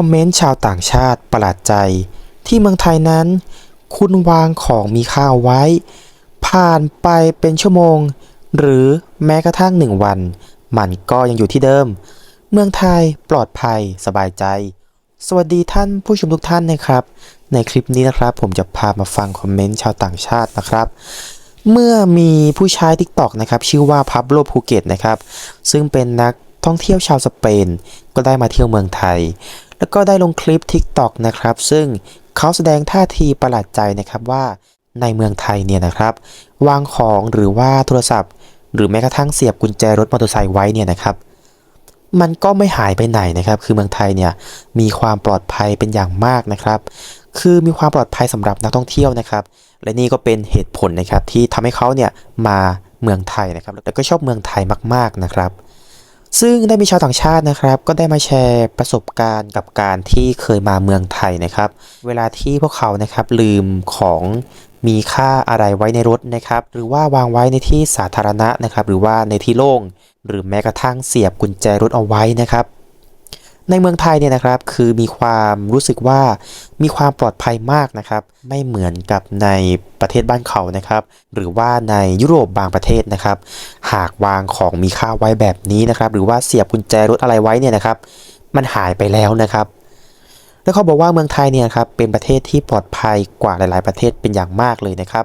อมเมนต์ชาวต่างชาติประหลาดใจ ที่เมืองไทยนั้น คุณวางของมีค่าไว้ ผ่านไปเป็นชั่วโมง หรือแม้กระทั่งหนึ่งวัน มันก็ยังอยู่ที่เดิม เมืองไทยปลอดภัยสบายใจ สวัสดีท่านผู้ชมทุกท่านนะครับ ในคลิปนี้นะครับ ผมจะพามาฟังคอมเมนต์ชาวต่างชาตินะครับเมื่อมีผู้ใช้ TikTok นะครับชื่อว่าพับโลภูเก็ตนะครับซึ่งเป็นนักท่องเที่ยวชาวสเปน ก็ได้มาเที่ยวเมืองไทย แล้วก็ได้ลงคลิป TikTok นะครับ ซึ่งเขาแสดงท่าทีประหลาดใจนะครับว่าในเมืองไทยเนี่ยนะครับ วางของหรือว่าโทรศัพท์ หรือแม้กระทั่งเสียบกุญแจรถมอเตอร์ไซค์ไว้เนี่ยนะครับ มันก็ไม่หายไปไหนนะครับ คือเมืองไทยเนี่ยมีความปลอดภัยเป็นอย่างมากนะครับ คือมีความปลอดภัยสำหรับนักท่องเที่ยวนะครับ และนี่ก็เป็นเหตุผลนะครับที่ทำให้เขาเนี่ยมาเมืองไทยนะครับแล้วก็ชอบเมืองไทยมากๆนะครับ ซึ่งได้มีชาวต่างชาตินะครับ ก็ได้มาแชร์ประสบการณ์กับการที่เคยมาเมืองไทยนะครับ เวลาที่พวกเขานะครับลืมของมีค่าอะไรไว้ในรถนะครับ หรือว่าวางไว้ในที่สาธารณะนะครับ หรือว่าในที่โล่ง หรือแม้กระทั่งเสียบกุญแจรถเอาไว้นะครับ ในเมืองไทยเนี่ยนะครับคือมีความรู้สึกว่ามีความปลอดภัยมากนะครับ ไม่เหมือนกับในประเทศบ้านเขานะครับ หรือว่าในยุโรปบางประเทศนะครับ หากวางของมีค่าไว้แบบนี้นะครับ หรือว่าเสียบกุญแจรถอะไรไว้เนี่ยนะครับ มันหายไปแล้วนะครับ แล้วเขาบอกว่าเมืองไทยเนี่ยครับเป็นประเทศที่ปลอดภัยกว่าหลาย ๆ ประเทศเป็นอย่างมากเลยนะครับ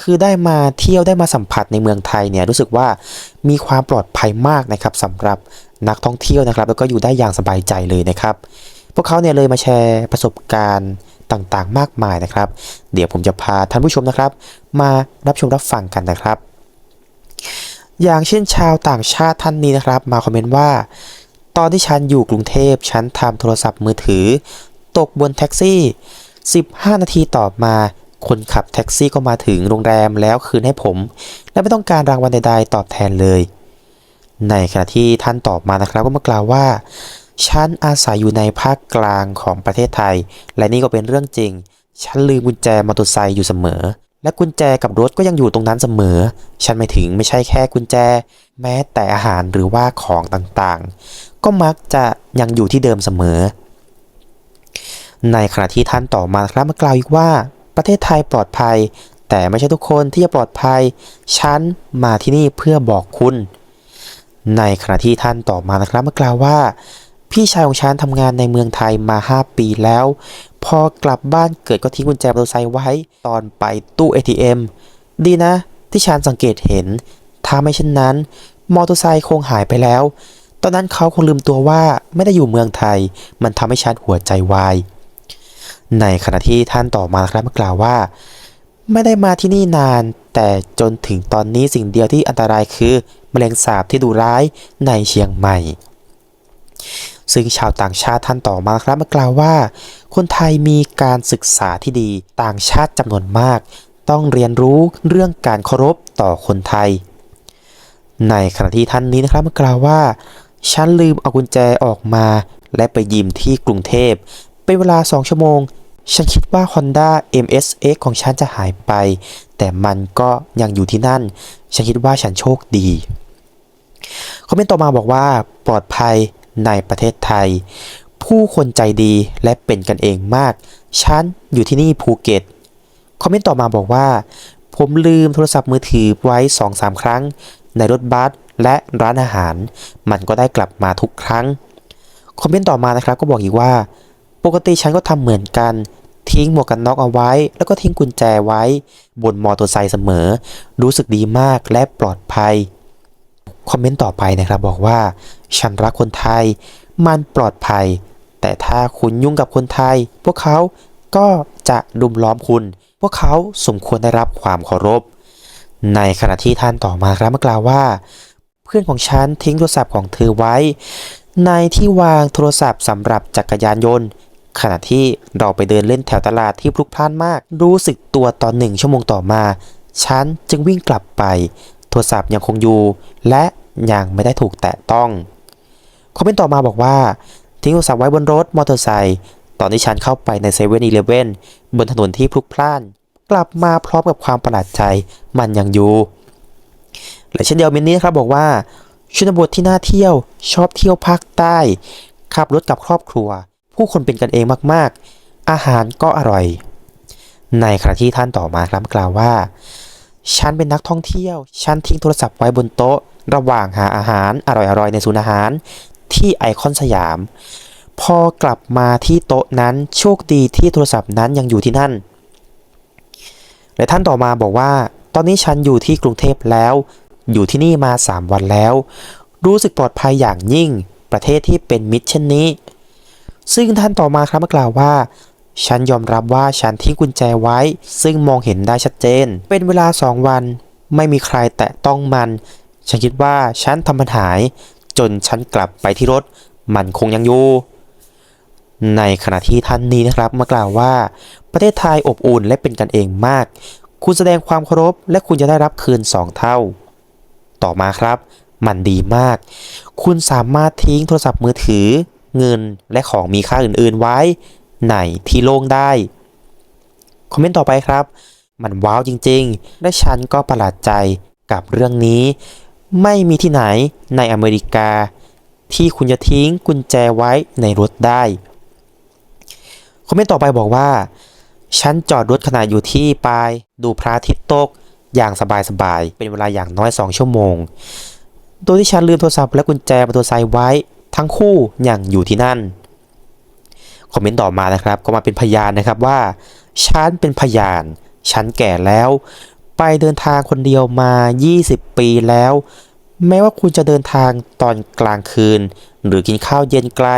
คือได้มาเที่ยวได้มาสัมผัสในเมืองไทยเนี่ยรู้สึกว่ามีความปลอดภัยมากนะครับสำหรับนักท่องเที่ยวนะครับ แล้วก็อยู่ได้อย่างสบายใจเลยนะครับ พวกเขาเนี่ยเลยมาแชร์ประสบการณ์ต่างๆ มากมายนะครับ เดี๋ยวผมจะพาท่านผู้ชมนะครับ มารับชมรับฟังกันนะครับ อย่างเช่นชาวต่างชาติท่านนี้นะครับ มาคอมเมนต์ว่า ตอนที่ฉันอยู่กรุงเทพฉันทำโทรศัพท์มือถือ ตกบนแท็กซี่ 15 นาทีต่อมา คนขับแท็กซี่ก็มาถึงโรงแรมแล้วคืนให้ผม และไม่ต้องการรางวัลใดๆตอบแทนเลย ในขณะที่ท่านตอบมานะครับก็มากล่าวว่าฉันอาศัยอยู่ในภาคกลางของประเทศไทย และนี่ก็เป็นเรื่องจริง ฉันลืมกุญแจมอเตอร์ไซค์อยู่เสมอ และกุญแจกับรถก็ยังอยู่ตรงนั้นเสมอ ฉันไม่ถึงไม่ใช่แค่กุญแจ แม้แต่อาหารหรือว่าของต่างๆ ก็มักจะยังอยู่ที่เดิมเสมอ ในขณะที่ท่านต่อมาครับมากล่าวอีกว่า ประเทศไทยปลอดภัย แต่ไม่ใช่ทุกคนที่จะปลอดภัย ฉันมาที่นี่เพื่อบอกคุณ ในขณะที่ท่านต่อมานะครับเมากล่าวว่า พี่ชายของฉันทำงานในเมืองไทยมา 5 ปีแล้ว พอกลับบ้านเกิดก็ทิ้งกุญแจมอเตอร์ไซค์ไว้ตอนไปตู้ ATM ดีนะ ที่ฉันสังเกตเห็น ถ้าไม่เช่นนั้น มอเตอร์ไซค์คงหายไปแล้ว ตอนนั้นเขาคงลืมตัวว่าไม่ได้อยู่เมืองไทย มันทำให้ฉันหัวใจวาย ในขณะที่ท่านต่อมาครับมากล่าวว่า ไม่ได้มาที่นี่นาน แต่จนถึงตอนนี้สิ่งเดียวที่อันตรายคือแมลงสาบที่ดุร้ายในเชียงใหม่ ซึ่งชาวต่างชาติท่านต่อมาครับมากล่าวว่า คนไทยมีการศึกษาที่ดีต่างชาติจำนวนมาก ต้องเรียนรู้เรื่องการเคารพต่อคนไทย ในขณะที่ท่านนี้นะครับมากล่าวว่าฉันลืมเอากุญแจออกมา และไปยืมที่กรุงเทพเป็นเวลา2ชั่วโมง ฉันคิดว่า Honda MSX ของฉันจะหายไป แต่มันก็ยังอยู่ที่นั่น ฉันคิดว่าฉันโชคดี คอมเมนต์ต่อมาบอกว่า ปลอดภัยในประเทศไทย ผู้คนใจดีและเป็นกันเองมาก ฉันอยู่ที่นี่ภูเก็ต คอมเมนต์ต่อมาบอกว่า ผมลืมโทรศัพท์มือถือไว้ 2-3 ครั้ง ในรถบัสและร้านอาหาร มันก็ได้กลับมาทุกครั้ง คอมเมนต์ต่อมานะครับก็บอกอีกว่า ปกติฉันก็ทำเหมือนกัน ทิ้งหมวกกันน็อกเอาไว้ แล้วก็ทิ้งกุญแจไว้ บนมอเตอร์ไซค์เสมอ รู้สึกดีมากและปลอดภัย คอมเมนต์ต่อไปนะครับบอกว่า ฉันรักคนไทย มันปลอดภัย แต่ถ้าคุณยุ่งกับคนไทย พวกเขาก็จะดุมล้อมคุณ พวกเขาสมควรได้รับความเคารพ ในขณะที่ท่านต่อมาครับมากล่าวว่า เพื่อนของฉันทิ้งโทรศัพท์ของเธอไว้ ในที่วางโทรศัพท์สำหรับจักรยานยนต์ ขณะที่เราไปเดินเล่นแถวตลาดที่พลุกพล่านมาก รู้สึกตัวตอนหนึ่งชั่วโมงต่อมา ฉันจึงวิ่งกลับไป โทรศัพท์ยังคงอยู่ และยังไม่ได้ถูกแตะต้องคอมเมนต์ต่อมาบอกว่า ทิ้งโทรศัพท์ไว้บนรถมอเตอร์ไซค์ตอนที่ฉันเข้าไปในเซเว่นอีเลฟเว่นบนถนนที่พลุกพล่าน กลับมาพร้อมกับความประหลาดใจมันยังอยู่และเช่นเดียวมินนี้นะครับบอกว่าชนบทที่น่าเที่ยวชอบเที่ยวภาคใต้ขับรถกับครอบครัว ผู้คนเป็นกันเองมากๆ อาหารก็อร่อย ในขณะที่ท่านต่อมาครับกล่าวว่า ฉันเป็นนักท่องเที่ยว ฉันทิ้งโทรศัพท์ไว้บนโต๊ะ ระหว่างหาอาหารอร่อยๆในศูนย์อาหารที่ไอคอนสยาม พอกลับมาที่โต๊ะนั้นโชคดีที่โทรศัพท์นั้นยังอยู่ที่นั่น และท่านต่อมาบอกว่า ตอนนี้ฉันอยู่ที่กรุงเทพแล้ว อยู่ที่นี่มา 3 วันแล้ว รู้สึกปลอดภัยอย่างยิ่ง ประเทศที่เป็นมิตรเช่นนี้ ซึ่งท่านต่อมาครับมากล่าวว่า ฉันยอมรับว่าฉันทิ้งกุญแจไว้ ซึ่งมองเห็นได้ชัดเจน เป็นเวลาสองวัน ไม่มีใครแตะต้องมัน ฉันคิดว่าฉันทำมันหาย จนฉันกลับไปที่รถ มันคงยังอยู่ในขณะที่ท่านนี้นะครับมากล่าวว่า ประเทศไทยอบอุ่นและเป็นกันเองมาก คุณแสดงความเคารพ และคุณจะได้รับคืนสองเท่า ต่อมาครับ มันดีมาก คุณสามารถทิ้งโทรศัพท์มือถือ เงินและของมีค่าอื่น ๆ ไว้ในที่โล่งได้ คอมเมนต์ต่อไปครับ มันว้าวจริงๆ และฉันก็ประหลาดใจกับเรื่องนี้ ไม่มีที่ไหนในอเมริกา ที่คุณจะทิ้งกุญแจไว้ในรถได้ คอมเมนต์ต่อไปบอกว่า ฉันจอดรถขณะอยู่ที่ปลาย ดูพระอาทิตย์ตกอย่างสบายๆ เป็นเวลาอย่างน้อย 2 ชั่วโมง โดยที่ฉันลืมโทรศัพท์และกุญแจมอเตอร์ไซค์ไว้ ทั้งคู่ย่างอยู่ที่นั่น คอมเมนต์ต่อมานะครับ ก็มาเป็นพยานนะครับว่า ฉันเป็นพยาน ฉันแก่แล้ว ไปเดินทางคนเดียวมา 20 ปีแล้ว แม้ว่าคุณจะเดินทางตอนกลางคืน หรือกินข้าวเย็นไกล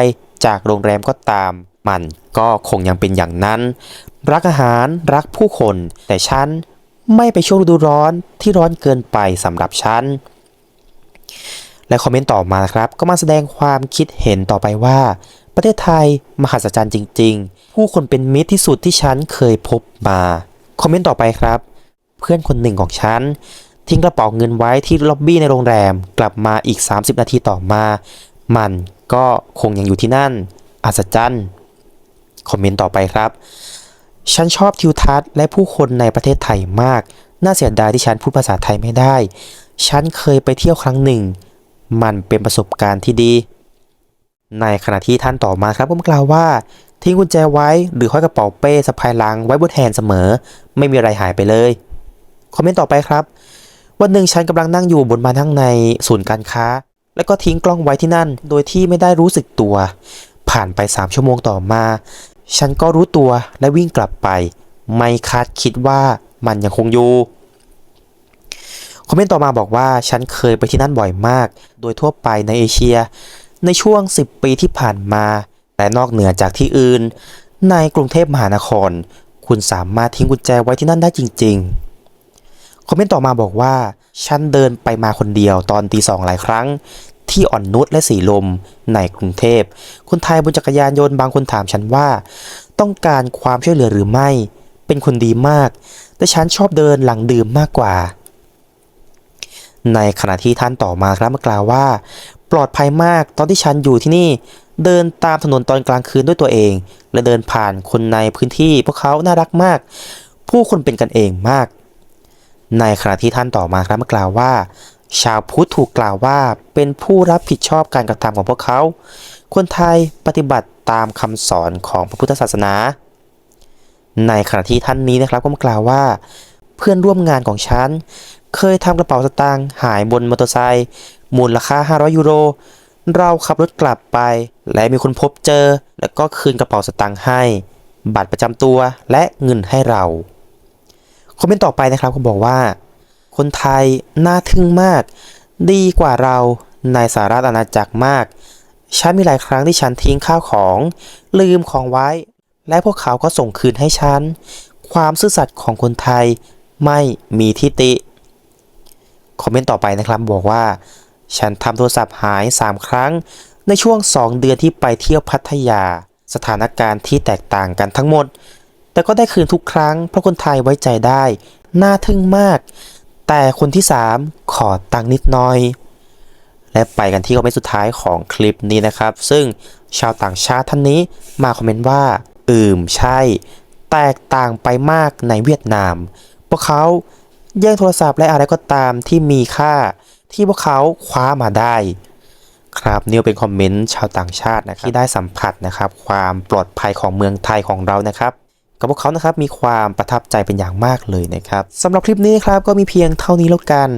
จากโรงแรมก็ตาม มันก็คงยังเป็นอย่างนั้น รักอาหารรักผู้คน แต่ฉันไม่ไปช่วงฤดูร้อนที่ร้อนเกินไปสำหรับฉัน และคอมเมนต์ต่อมาครับ ก็มาแสดงความคิดเห็นต่อไปว่า ประเทศไทยมหัศจรรย์จริง ๆ ผู้คนเป็นมิตรที่สุดที่ฉันเคยพบมา คอมเมนต์ต่อไปครับ เพื่อนคนหนึ่งของฉัน ทิ้งกระเป๋าเงินไว้ที่ล็อบบี้ในโรงแรมกลับมาอีก 30 นาทีต่อมา มันก็คงยังอยู่ที่นั่นอัศจรรย์คอมเมนต์ต่อไปครับ ฉันชอบทิวทัศน์และผู้คนในประเทศไทยมาก น่าเสียดายที่ฉันพูดภาษาไทยไม่ได้ ฉันเคยไปเที่ยวครั้งหนึ่ง มันเป็นประสบการณ์ที่ดี ในขณะที่ท่านต่อมาครับผมกล่าวว่า ทิ้งกุญแจไว้หรือห้อยกระเป๋าเป้สะพายหลังไว้บนแฮนเสมอ ไม่มีอะไรหายไปเลย คอมเมนต์ต่อไปครับ วันหนึ่งฉันกำลังนั่งอยู่บนบานทั้งในศูนย์การค้า แล้วก็ทิ้งกล้องไว้ที่นั่น โดยที่ไม่ได้รู้สึกตัว ผ่านไป 3 ชั่วโมงต่อมา ฉันก็รู้ตัวและวิ่งกลับไป ไม่คาดคิดว่ามันยังคงอยู่ คอมเมนต์ต่อมาบอกว่าฉันเคยไปที่นั่นบ่อยมาก โดยทั่วไปในเอเชีย ในช่วง 10 ปีที่ผ่านมา แต่นอกเหนือจากที่อื่น ในกรุงเทพมหานคร คุณสามารถทิ้งกุญแจไว้ที่นั่นได้จริง ๆ คอมเมนต์ต่อมาบอกว่าฉันเดินไปมาคนเดียวตอนตีสองหลายครั้ง ที่อ่อนนุชและสีลมในกรุงเทพคนไทยบนจักรยานยนต์บางคนถามฉันว่า ต้องการความช่วยเหลือหรือไม่ เป็นคนดีมาก แต่ฉันชอบเดินหลังดื่มมากกว่า ในขณะที่ท่านต่อมาครับมากล่าวว่า ปลอดภัยมากตอนที่ฉันอยู่ที่นี่ เดินตามถนนตอนกลางคืนด้วยตัวเอง และเดินผ่านคนในพื้นที่พวกเขาน่ารักมาก ผู้คนเป็นกันเองมาก ในขณะที่ท่านต่อมาครับมากล่าวว่า ชาวพุทธถูกกล่าวว่าเป็นผู้รับผิดชอบการกระทำของพวกเขา คนไทยปฏิบัติตามคำสอนของพระพุทธศาสนา ในขณะที่ท่านนี้นะครับก็กล่าวว่า เพื่อนร่วมงานของฉัน เคยทำกระเป๋าสตางค์หายบนมอเตอร์ไซค์มูลค่า 500 ยูโร เราขับรถกลับไป และมีคนพบเจอ แล้วก็คืนกระเป๋าสตางค์ให้ บัตรประจำตัวและเงินให้เรา คอมเมนต์ต่อไปนะครับเขาบอกว่า คนไทยน่าทึ่งมาก ดีกว่าเราในสหรัฐอาณาจักรมากฉันมีหลายครั้งที่ฉันทิ้งข้าวของ ลืมของไว้ และพวกเขาก็ส่งคืนให้ฉัน ความซื่อสัตย์ของคนไทยไม่มีทิติ คอมเมนต์ต่อไปนะครับบอกว่า ฉันทำโทรศัพท์หาย 3 ครั้ง ในช่วง 2 เดือนที่ไปเที่ยวพัทยา สถานการณ์ที่แตกต่างกันทั้งหมด แต่ก็ได้คืนทุกครั้ง เพราะคนไทยไว้ใจได้ น่าทึ่งมาก แต่คนที่ 3 ขอตังค์นิดหน่อย และไปกันที่คอมเมนต์สุดท้ายของคลิปนี้นะครับ ซึ่งชาวต่างชาติท่านนี้มาคอมเมนต์ว่า อืมใช่ แตกต่างไปมากในเวียดนาม พวกเขา แย่งโทรศัพท์และอะไรก็ตามที่มีค่าที่พวกเขาคว้ามาได้ ครับนี่ก็เป็นคอมเมนต์ชาวต่างชาตินะครับที่ได้สัมผัสนะครับ ความปลอดภัยของเมืองไทยของเรานะครับกับพวกเขานะครับมีความประทับใจเป็นอย่างมากเลยนะครับสำหรับคลิปนี้ครับก็มีเพียงเท่านี้แล้วกัน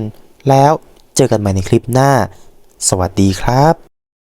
แล้วเจอกันใหม่ในคลิปหน้า สวัสดีครับ